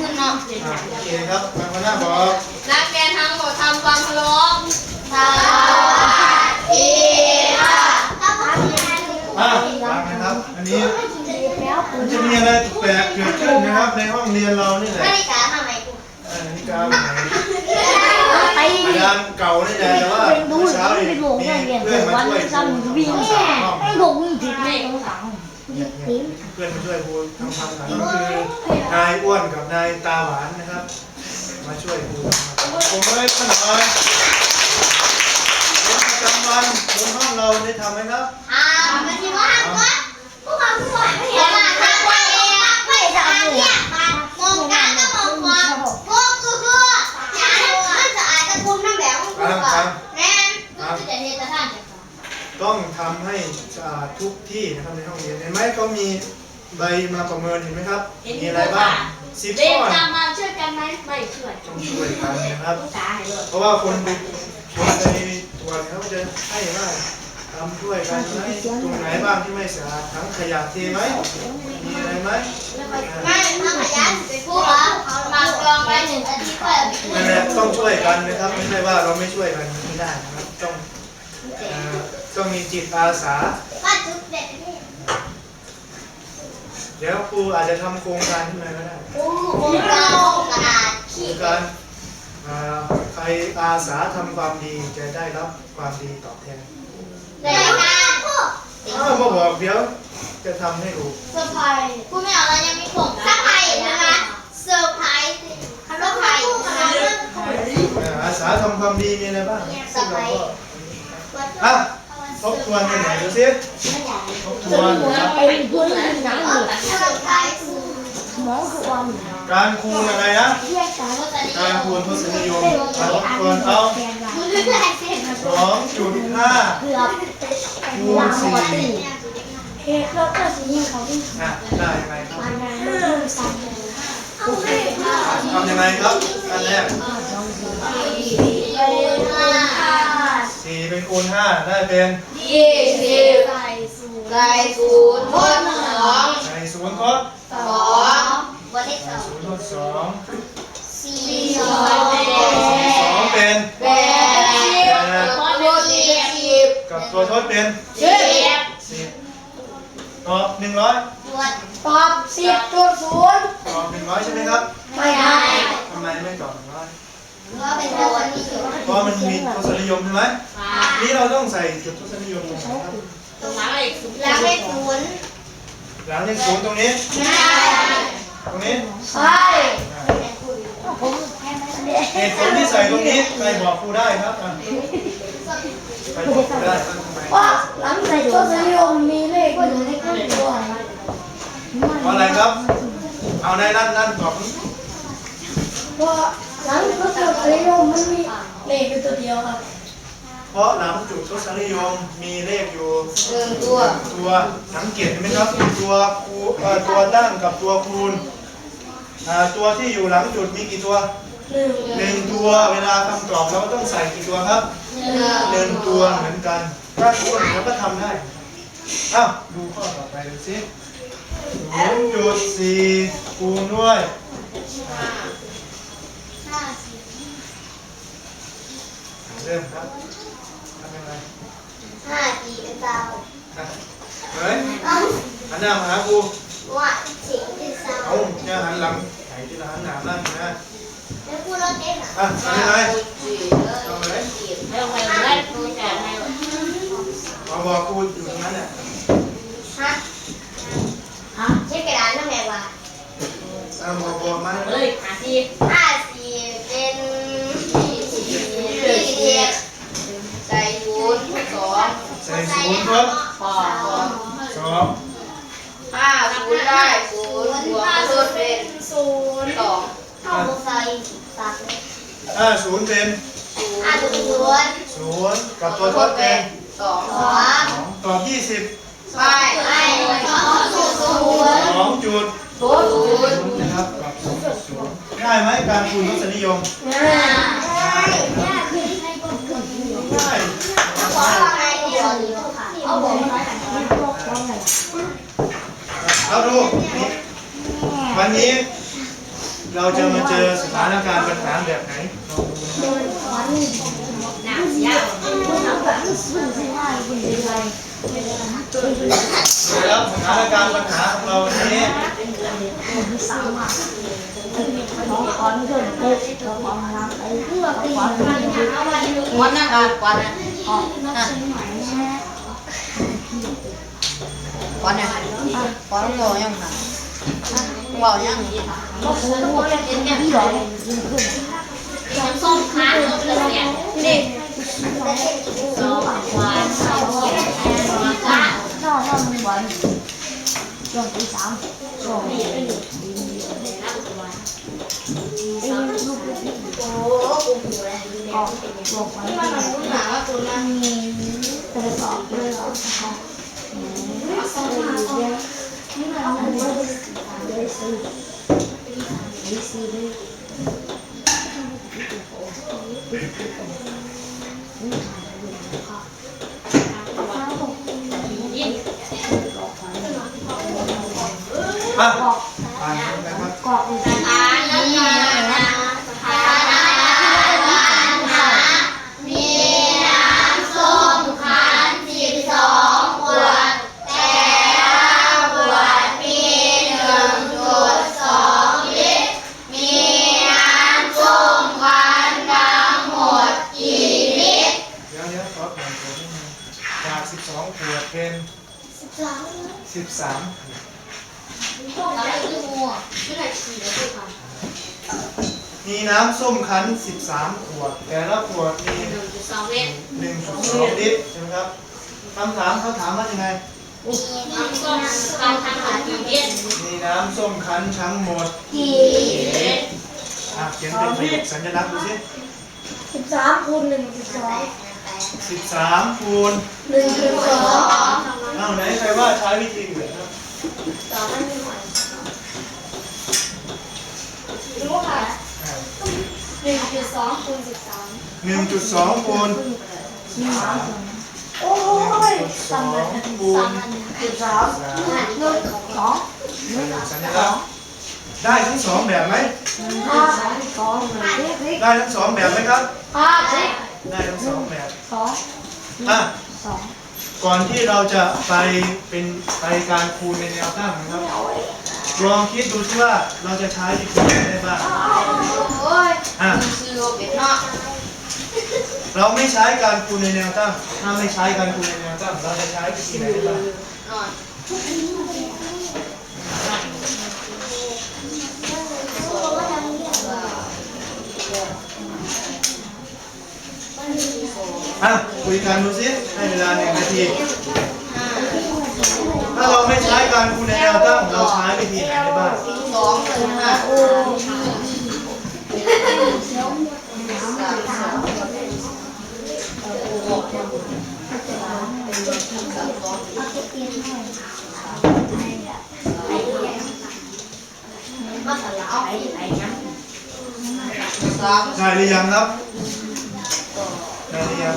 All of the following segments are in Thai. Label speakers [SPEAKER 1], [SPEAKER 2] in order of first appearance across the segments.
[SPEAKER 1] คุณเนาะ
[SPEAKER 2] อะโอเคครับทางหัวหน้าบอก
[SPEAKER 1] นักเรียนทั้งหมดทำความเคารพสวัสดีค่ะ
[SPEAKER 2] อะฟังนะครับ อันนี้มันจะมีอะไรแปลกเกิดขึ้นนะครับ ในห้องเรียนเรานี่แหละ
[SPEAKER 1] นาฬิกาทำไมกู
[SPEAKER 2] เออนาฬิกาใหม่
[SPEAKER 3] ไป
[SPEAKER 2] อาจารย์เก่านี่แหละแต่ว่าเมื่อเช้า
[SPEAKER 3] รือ
[SPEAKER 2] นี่
[SPEAKER 3] เป็นมีเพื่
[SPEAKER 2] อนมาช่วย
[SPEAKER 3] จันทร์วิ่ง
[SPEAKER 2] สามห้อง
[SPEAKER 3] หลงผิดในสองสาม
[SPEAKER 2] เนี่ยเนี่ยเพื่อนมาช่วยครูทำความสะอาดก็คือนายอ้วนกับนายตาหวานนะครับ มาช่วยครูผมไม่ขนอยเรียนประจำวันบนห้องเราได้ทำไหมครับ
[SPEAKER 1] อ่ามันที่ว่าก็พวกเราพวกเราไม่เห็นว่าทำว่าเองไม่จะเอาเนี่ยมามองการก็มองความพวกก็คืออยากให้มันสะอาดตะกุมน้ำแบบของกูก่อนแม่ก็จะเห็นแต่ท่านจะ
[SPEAKER 2] ต้องทำให้สะอาดทุกที่นะครับในห้องเรียนเห็นไหมเขามีใบมาประเมินเห็นไหมครับ มีอะไรบ้างสิบ
[SPEAKER 3] เรีย
[SPEAKER 2] ข้
[SPEAKER 3] น
[SPEAKER 2] อ
[SPEAKER 3] ตามมาช่วยกันไหมไม่ช่วย
[SPEAKER 2] ต้องช่วยกันนะครับ
[SPEAKER 3] ตายเลย
[SPEAKER 2] เพราะว่าคนไปคนไปตรวจเขาจะให้ว่าทำช่วยกันไหมตรงไหนบ้างที่ไม่สะอาดทั้งขยะเทไหมมีอะไรไหม
[SPEAKER 1] ไม่ถ้าขยันไปพูดแล้วเขามากรองไปหนึ่งอาทิตย์ก็
[SPEAKER 2] นั่นแหละต้องช่วยกันนะครับไม่ใช่ว่าเราไม่ช่วยกันไม่ได้นะครับต้องเอ่อ ต้องมีจิตอาสา
[SPEAKER 1] ก็จุดเด็ดนี่
[SPEAKER 2] เดี๋ยวครูอาจจะทำโครงการขึ้นมาก็ได้
[SPEAKER 1] โอ้โหเรากระดาษ
[SPEAKER 2] โคร
[SPEAKER 1] ขี
[SPEAKER 2] ง
[SPEAKER 1] ด
[SPEAKER 2] การเอ่อใครอาสาทำความดีจะได้รับความดีตอบแทน
[SPEAKER 1] รายการพวก
[SPEAKER 2] ถ้ามาบอกเดี๋ยวจะทำให้ดู
[SPEAKER 1] เซอร์ไพรส์พูดไม่ออกแล้วยังมีผมเซอร์ไพรส์นะคะเซอร์ไพรส์เซอร์ไพรส์นะคะ
[SPEAKER 2] เอ่ออาสาทำความดีมีอะไรบ้างซึ่งเราก็อะท บทวนกันหน่อยดูสิทบทวนนะครับ
[SPEAKER 3] ไปดูเรื่องหนังเลย
[SPEAKER 1] เซอร์ไพร
[SPEAKER 3] คือวัน
[SPEAKER 2] การคูณอะไรนะ
[SPEAKER 3] กา
[SPEAKER 2] รคูณทศนิยมมาทบทวนเอา
[SPEAKER 1] ส
[SPEAKER 2] องจุดห้า
[SPEAKER 3] เกือบหลังปกติเฮ้ยแล้วก็สิ่งของที่
[SPEAKER 2] อะได้ยังไงครับ
[SPEAKER 3] มันมันเริ่มสั่น
[SPEAKER 2] ทำยังไงครับอันแรก สี่เป็นคูณห้าได้เป็น
[SPEAKER 1] ยี่สิบไก่ศูนย์ทดสอง
[SPEAKER 2] ใส่ศูนย์ทด
[SPEAKER 1] สองวันที่สอง
[SPEAKER 2] ศูนย์ทดสอง
[SPEAKER 1] สี่สองเป็น
[SPEAKER 2] สองเป็น
[SPEAKER 1] แปดสิบทดยี่สิบ
[SPEAKER 2] กับตัวทดเป็น
[SPEAKER 1] สิบ
[SPEAKER 2] สิบตอบหนึ่งร้อย
[SPEAKER 1] ตรวจ
[SPEAKER 3] ตอบสิบจุดศูนย์
[SPEAKER 2] ตอบหนึ่งร้อยใช่ไหมครับ
[SPEAKER 3] ไม่ได้
[SPEAKER 2] ทำไมไม่ตอบหนึ่งร้อย
[SPEAKER 1] ว่าเป็นตัวที่สุด
[SPEAKER 2] เพราะมันมีทศนิยมใช่ไหมนี่เราต้องใส่จุดทศนิยมตรงไหนครับ
[SPEAKER 1] ตรงนั้นเลยแล้วไม่ศูนย์
[SPEAKER 2] หลังเลขศูนย์ตรงนี้
[SPEAKER 1] ไม่
[SPEAKER 2] ตรงนี้
[SPEAKER 3] ใช่ผมแพ้ไม่ได้
[SPEAKER 2] เหตุผลที่ใส่ตรงนี้ใครบอกครูได้ครับอะใครบอกครูได้ครับทำไม
[SPEAKER 3] ว่าหลังใส่ตัวสนิยมมีเลขอยู่ในครอบครัว
[SPEAKER 2] เพราะอะไรครับ เอาในนั่นนั่นตอบ
[SPEAKER 3] เพราะหลังตัวสนิยมมันมีเลขอยู่ตัวเดียวครับ
[SPEAKER 2] เพราะหลังจุดทศนิยมมีเลขอยู่
[SPEAKER 1] หนึ่งตัว
[SPEAKER 2] ตัวสังเกตเห็นไหมครับตัวคูเอ่อตัวตั้งกับตัวคูณอ่าตัวที่อยู่หลังจุดมีกี่ตัว
[SPEAKER 3] หนึ่ง
[SPEAKER 2] หนึ่งตัวเวลาคำตอบเราก็ต้องใส่กี่ตัวครับ
[SPEAKER 1] หนึ่ง
[SPEAKER 2] หนึ่งตัวเหมือนกันถ้าคูณเราก็ทำได้อ้าวดูข้อต่อไปดูสิศูนย์จุดสี่คูณด้วย
[SPEAKER 1] ห้าสิบ
[SPEAKER 2] เริ่มครับทำยังไง
[SPEAKER 1] ห้าสี่เป็นดา
[SPEAKER 2] อะเฮ้ย
[SPEAKER 1] เอ้า
[SPEAKER 2] หันหน้ามาหาครู
[SPEAKER 1] ว่าสิงเป็นสาว
[SPEAKER 2] เอาอย่าหันหลังไหนที่เราหันหน้าบ้างนะ
[SPEAKER 1] แล้วพูดรถเต้นอะ
[SPEAKER 2] อะทำยังไงเอาเลย
[SPEAKER 1] แล้วใครได้พูดแต่ให้
[SPEAKER 2] มาบอกครูอยู่ตรงนั้นน่ะ
[SPEAKER 1] ฮะฮะเช็คกระดานนั่นไงวะ
[SPEAKER 2] เอาบอกบอกมา
[SPEAKER 3] เฮ้ยหาที
[SPEAKER 1] ห้าสี่เป็นยี่สิบยี่สิบใส่ศูนย์สอง
[SPEAKER 2] ใส่ศูนย์ทด
[SPEAKER 1] สอง
[SPEAKER 2] สอง
[SPEAKER 1] ห้าศูนย์ได้ศูนย์บวกลบเป็นศูนย์สองเข้าใส่ตัดเลย
[SPEAKER 2] ห้าศูนย์เป็น
[SPEAKER 1] ห้าศูนย์ศูนย์
[SPEAKER 2] ศูนย์กับตัวทดเป็น
[SPEAKER 1] สองสอง
[SPEAKER 2] สองตอบยี่สิบ
[SPEAKER 1] ไม่ไม่สองศูนย์ศูนย์
[SPEAKER 2] สอง จุด
[SPEAKER 1] ศูนย์ศูนย์
[SPEAKER 2] ศูนย์นะครับกับสองจุดศูนย์ง่ายไหมการคูณรสนิยม
[SPEAKER 3] ง่าย
[SPEAKER 2] ง่าย
[SPEAKER 1] ขอว่าไงเดียวเอาบอกมา
[SPEAKER 2] เอาดูนี่วันนี้ดเราจะมาเจอสถานการณ์ปัญหาแบบไหน ลองดูนะครับ
[SPEAKER 1] หนาวเสียว
[SPEAKER 2] แล้วสถานการณ์ปัญหาของเราวันนี้
[SPEAKER 4] ควันนะควันนะควันนะควันงอยังนะงอยัง
[SPEAKER 1] น้ำส้มค้างลบเลยเนี่ย
[SPEAKER 4] นี่
[SPEAKER 1] สองวานสองเขียนสองก้าโอ้กูหูเลยที่มันรู้หนาว่าตัวนั้น
[SPEAKER 2] อ่ะอ่านนะ
[SPEAKER 1] อะ
[SPEAKER 2] 13
[SPEAKER 1] อะไรคือมัวไม่ได้ฉี่แล้วด้วยค่ะ
[SPEAKER 2] มีน้ำส้มคั้น13ขวด แต่ละขวดมี
[SPEAKER 1] หนึ่งจุดสองลิตร
[SPEAKER 2] 1.2ลิตรใช่ไหมครับคำถามเขาถามว่ายังไง
[SPEAKER 1] มีน้ำส้มคั้นทั้งหมดกี่ลิตร
[SPEAKER 2] มีน้ำส้มคั้นทั้งหมด
[SPEAKER 1] กี่ลิตร
[SPEAKER 2] อะเขียนเป็นประโยคสัญลักษณ์ดูสิ
[SPEAKER 3] สิบสามคูณหนึ่งจุดสอง
[SPEAKER 2] 13คูณ
[SPEAKER 3] หนึ่งจุดสอง
[SPEAKER 2] อ้า วไหนใครว่าใช้วิธีอื่นครับ
[SPEAKER 1] ต่อไม่มีหอย
[SPEAKER 3] รู้ค่ะ
[SPEAKER 2] อ่า
[SPEAKER 3] หนึ่งจุดสองคูณสิบสาม
[SPEAKER 2] 1.2คูณ
[SPEAKER 3] โอ้ย
[SPEAKER 2] 1.2คูณ
[SPEAKER 3] จุดสามหนึ่งสอง
[SPEAKER 2] ประโยคสัญลักษณ์ได้ทั้งสองแบบไหม
[SPEAKER 3] ห้าสองหนึ่งสิบ
[SPEAKER 2] ได้ทั้งสองแบบไหมครับ
[SPEAKER 3] ห้าสิบ
[SPEAKER 2] ได้ทั้งสองแบบ
[SPEAKER 3] สอง
[SPEAKER 2] อะ
[SPEAKER 3] สอง
[SPEAKER 2] ก่อนที่เราจะไปเป็นไปการคูณในแนวตั้งนะครับลองคิดดูที่ว่าเราจะใช้วิธีไหนได้บ้าง
[SPEAKER 1] โอ้ย
[SPEAKER 2] อะ
[SPEAKER 1] คือโรเบิร์ตเนาะ
[SPEAKER 2] เราไม่ใช้การคูณในแนวตั้งถ้าไม่ใช้การคูณในแนวตั้งเราจะใช้วิธีไหนได้บ้าง
[SPEAKER 1] น อะ
[SPEAKER 2] คุยกันดูสิให้เวลาหนึ่งนาที ถ้าเราไม่ใช้การคูณในแนวตั้งเราใช้วิธีไหนได้บ้าง
[SPEAKER 4] สองหนึ่งห้าสาม
[SPEAKER 2] ได้หรือยังครับ ได้หรือยัง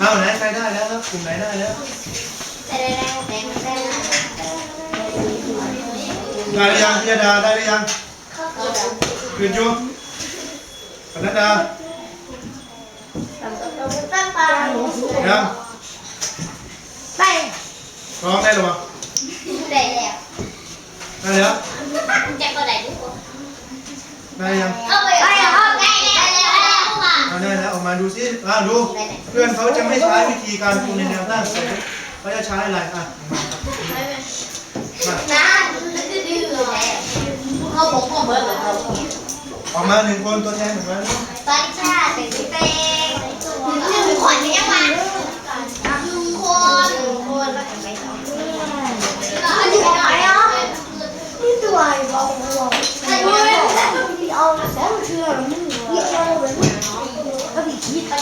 [SPEAKER 2] อ้าวไหนใครได้แล้วครับกลุ่มไหนได้แล้ว
[SPEAKER 1] แต่ได้ได้แต่ได้
[SPEAKER 2] ได้หรือยังพิยดาได้หรือยังคืนอยูปนัดดา
[SPEAKER 1] ตั้งตา
[SPEAKER 2] ยัง
[SPEAKER 3] ได้
[SPEAKER 2] ร้องได้หรือเปล่า
[SPEAKER 1] ได้แล้ว
[SPEAKER 2] ได้แล้ว
[SPEAKER 1] จะก็ได้ทุกคน
[SPEAKER 2] ได้ยัง มาดูสิอ่าดู เพื่อนเขาจะไม่ใช้วิธีการคูณในแนวตั้งเขาจะใช้อะไรอะมา
[SPEAKER 1] น้าดื้อเลย
[SPEAKER 4] เขาบอกว่าเบิร์ดเลยครับ
[SPEAKER 2] ออกมาหนึ่งคนตัวแทนออกมา
[SPEAKER 1] ตอนชาเป็นพี่เป้หนึ่งคนไม่ยังมาหนึ่งคนหนึ่งคนแล้วก็ไปสองคนอันนี้หน่อยเนาะ
[SPEAKER 3] นี่ตัวไอ้บอกบอกอันนี้ที่เอาสองเชือกมึงที่เอาไปก็ ผิดคิด
[SPEAKER 1] เขา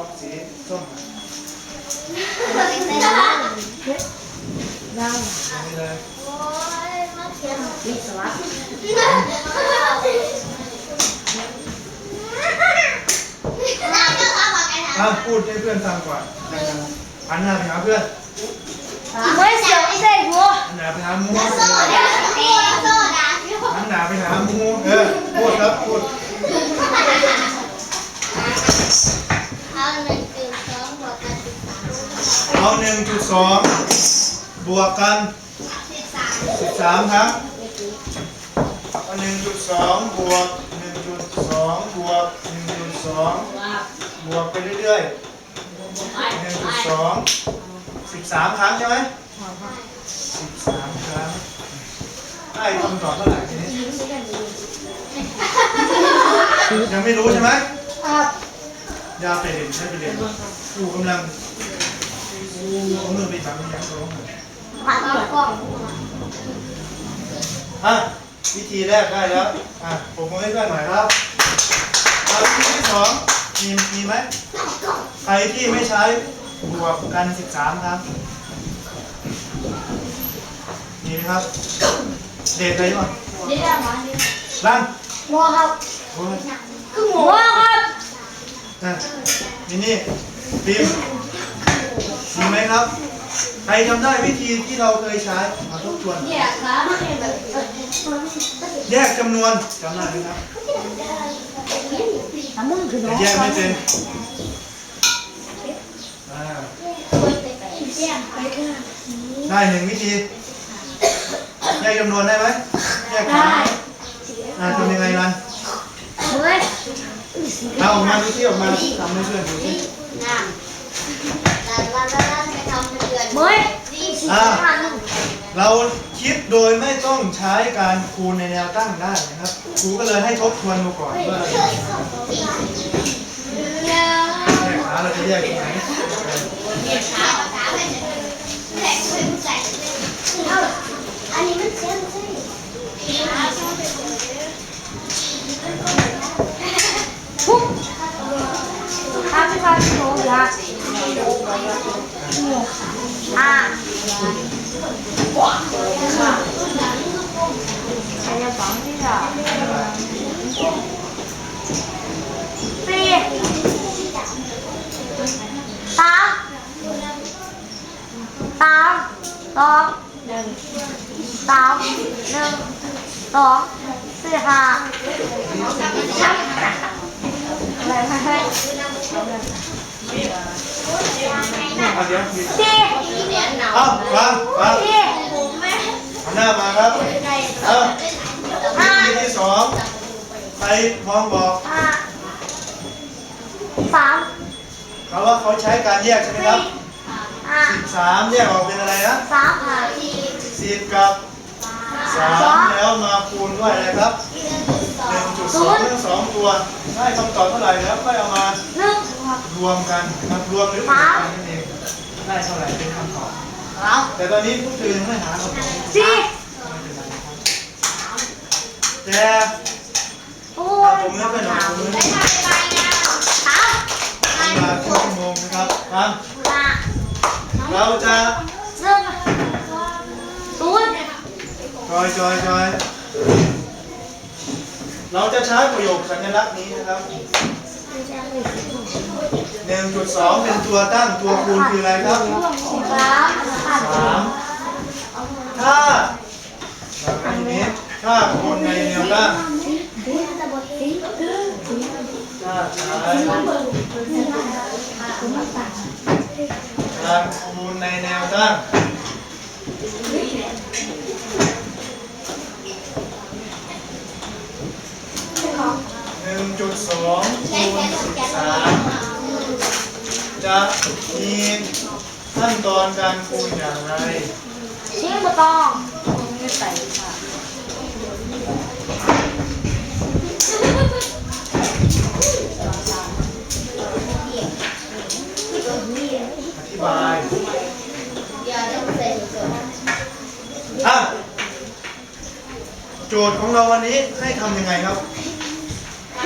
[SPEAKER 2] อบสีส้ม
[SPEAKER 3] ยัง
[SPEAKER 2] นี่เลย
[SPEAKER 3] วิศวะ
[SPEAKER 2] อะพูดให้เพื่อนฟังก่อนหันหน้าไปหาเพื่อน
[SPEAKER 3] ไม่เสียวใส่หัว
[SPEAKER 2] หันหน้าไปหามูหันหน้าไปหามูเออพูดครับพูด เอาหนึ่งจุดสองบวกกันสิบสามครับเอาหนึ่งจุดสองบวกหนึ่งจุดสองบวกหนึ่งจุดสองบวกไปเรื่อยๆหนึ่งจุดสองสิบสามครั้งใช่ไหมสิบสามครั้งได้คำตอบเท่าไหร่ทีนี้ยังไม่รู้ใช่ไหม
[SPEAKER 3] ครับ
[SPEAKER 2] ยาไปเรียนใช้ไปเรียนครูกำลังครู เอามือไปจับมันยังร้องเลย
[SPEAKER 3] ผ่านกล้อง
[SPEAKER 2] อะวิธีแรกได้แล้วอะผมมือให้เพื่อนหน่อยครับอะวิธีที่สองมีมีไหมใครที่ไม่ใช้บวกกัน13ครับมีไหมครับ เด็กอะไรบ้าง
[SPEAKER 3] นี่ได้ไหม
[SPEAKER 2] ร่าง
[SPEAKER 3] หัวครับ
[SPEAKER 2] โอ้ย
[SPEAKER 3] คือหัวครับ
[SPEAKER 2] อะนี่นี่ฟิล์ม มีไหมครับ ใครจำได้วิธีที่เราเคยใช้มาทบทวน
[SPEAKER 3] เนี่ยครับแบบ
[SPEAKER 2] แยกจำนวนจำได้ไหมครับ
[SPEAKER 3] น้ำมึงคือน้
[SPEAKER 2] แต่
[SPEAKER 3] อง
[SPEAKER 2] แยกไม่เป็นอ่าได้หนึ่งวิธี แยกจำนวนได้ไหมแยกขายไหมอ่าทำยังไงรัน
[SPEAKER 3] เฮ้ย
[SPEAKER 2] เอาออกมาดูที่ออกมาทำให้เพื่อนดูสิ
[SPEAKER 3] เฮ้ย
[SPEAKER 2] อ่าเราคิดโดยไม่ต้องใช้การคูณในแนวตั้งได้นะครับครูก็เลยให้ทบทวนดูก่อนว่าแยกขาเราจะแยกตรงไหน
[SPEAKER 1] อันนี้มันเสียงใช่
[SPEAKER 3] ถ้าพี่ว่าพี่โน้ยาอ่าใครจะฟังพี่ อะสี่สามสามสองหนึ่งสามหนึ่งสองสี่ห้าอะไรไม่ให้
[SPEAKER 2] เอาเดี๋ยวมีเอาฟังฟัง
[SPEAKER 3] สี่
[SPEAKER 2] หันหน้ามาครับ เอาวิธีที่สองใครมองบอก
[SPEAKER 3] สาม
[SPEAKER 2] เขาว่าเขาใช้การแยกใช่ไหมครับสิบสามแยกออกเป็นอะไรนะ
[SPEAKER 3] สาม
[SPEAKER 2] สิบกับสามแล้วมาคูณด้วยอะไรครับหนึ่งจุดสองทั้งสองตัวได้คำตอบเท่าไหร่แล้วก็เอามา
[SPEAKER 3] หนึ่ง
[SPEAKER 2] รวมกันมารวมหรือบวกกันนั่นเองได้เท่าไหร่เป็นคำตอบ
[SPEAKER 4] เอา
[SPEAKER 2] แต่ตอนนี้พวกเธอยังไม่หาคำตอบ
[SPEAKER 3] สี่
[SPEAKER 2] ไม่เป็นไรนะครับแต่
[SPEAKER 3] โอ้
[SPEAKER 2] เอา
[SPEAKER 3] ย
[SPEAKER 2] ผมมือกันหน่อยผมมือ
[SPEAKER 3] สาม
[SPEAKER 2] เวลาครึ่งชั่วโมงนะครับฟัง
[SPEAKER 3] ห้า
[SPEAKER 2] เราจะ
[SPEAKER 3] หนึ่งศูนย์
[SPEAKER 2] จอยจอยจอยเราจะใช้ประโยคสัญลักษณ์นี้นะครับ หนึ่งจุดสองเป็นตัวตั้งตัวคูณคืออะไรครับ
[SPEAKER 3] สาม
[SPEAKER 2] สามถ้าแบบนี้ถ้าคูณในแนวตั้งถ้าใช้การคูณในแนวตั้ง นึ่งจุดสองคูณสิบสามจะมีขั้นตอนการคูณอย่างไร
[SPEAKER 3] ชิ้นบะตอง
[SPEAKER 4] ไม่ใส่ค่ะ
[SPEAKER 2] อธิบายอะ
[SPEAKER 1] โจทย์ของเราวันนี้ให้ทำยังไงครับ ต้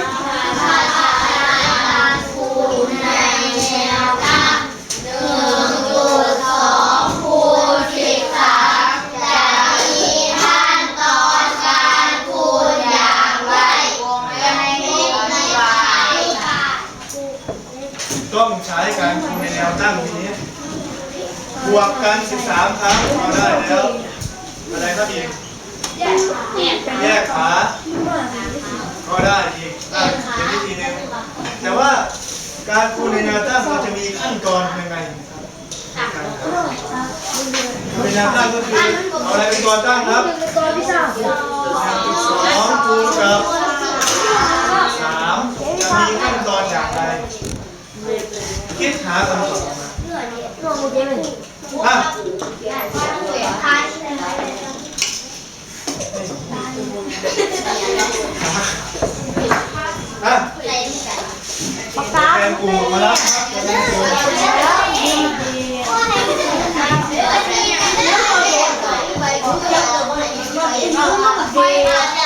[SPEAKER 1] องใช้การคูณในแนวตั้งนี้ บวกกัน 13 ครั้งเอได้แล้ว อะไรครับอีก แยกขา ก็ได้อีกได้ เป็นวิธีหนึ่งแต่ว่าการคูณในแนวตั้งเราจะมีขั้นตอนยังไงนะครับในแนวตั้งก็คือเอาอะไรเป็นตัวตั้งครับ
[SPEAKER 3] ตัวที่สาม
[SPEAKER 1] สองคูณกับสามจะมีขั้นตอนอย่างไรคิดหาคำตอบมา
[SPEAKER 3] ลงมือเจ๊เลย
[SPEAKER 1] อะอะ
[SPEAKER 3] ปากกา
[SPEAKER 1] แทนกูมาแล้วครับแทนกู
[SPEAKER 3] ป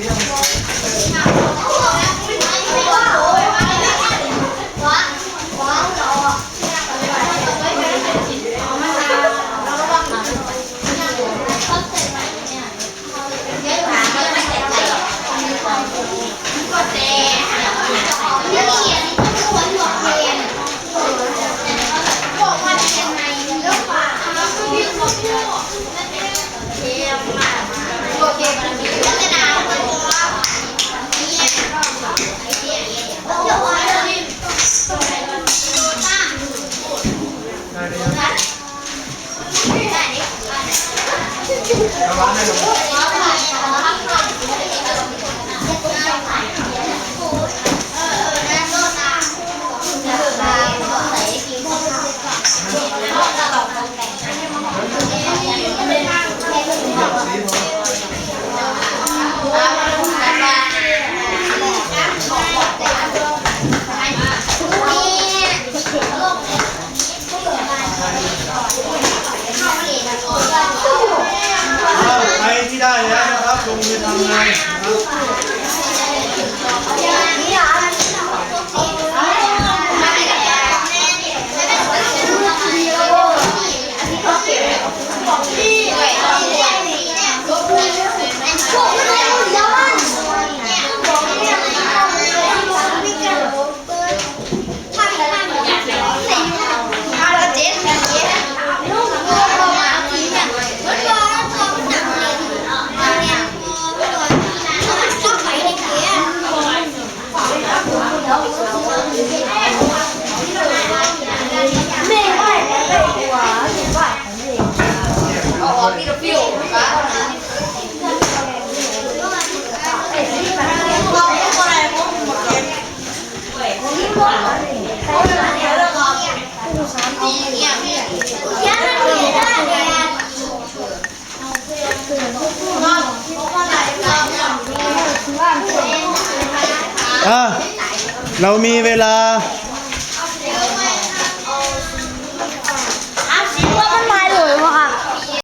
[SPEAKER 3] Yeah. ระวั
[SPEAKER 4] ง
[SPEAKER 1] แล้วนะครับลงมือทำเลยนะครับ อะเรามีเวลา